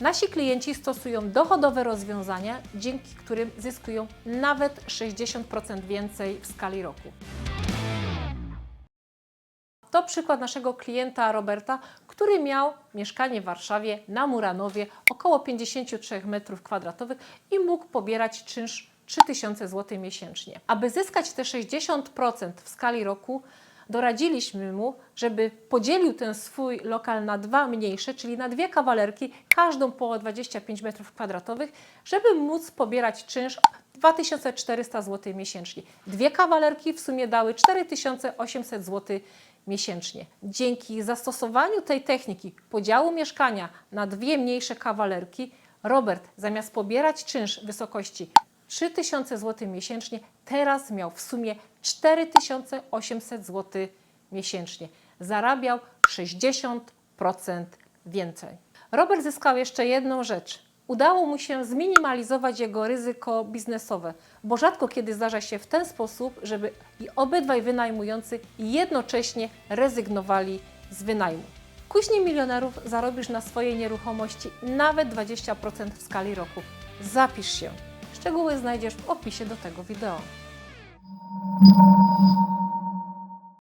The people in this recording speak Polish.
Nasi klienci stosują dochodowe rozwiązania, dzięki którym zyskują nawet 60% więcej w skali roku. To przykład naszego klienta Roberta, który miał mieszkanie w Warszawie na Muranowie około 53 m2 i mógł pobierać czynsz 3000 zł miesięcznie. Aby zyskać te 60% w skali roku, doradziliśmy mu, żeby podzielił ten swój lokal na dwa mniejsze, czyli na dwie kawalerki, każdą po 25 m2, żeby móc pobierać czynsz 2400 zł miesięcznie. Dwie kawalerki w sumie dały 4800 zł miesięcznie. Dzięki zastosowaniu tej techniki podziału mieszkania na dwie mniejsze kawalerki, Robert zamiast pobierać czynsz w wysokości 3000 zł miesięcznie, teraz miał w sumie 4800 zł miesięcznie. Zarabiał 60% więcej. Robert zyskał jeszcze jedną rzecz. Udało mu się zminimalizować jego ryzyko biznesowe, bo rzadko kiedy zdarza się w ten sposób, żeby obydwaj wynajmujący jednocześnie rezygnowali z wynajmu. Kuźni milionerów zarobisz na swojej nieruchomości nawet 20% w skali roku. Zapisz się. Szczegóły znajdziesz w opisie do tego wideo.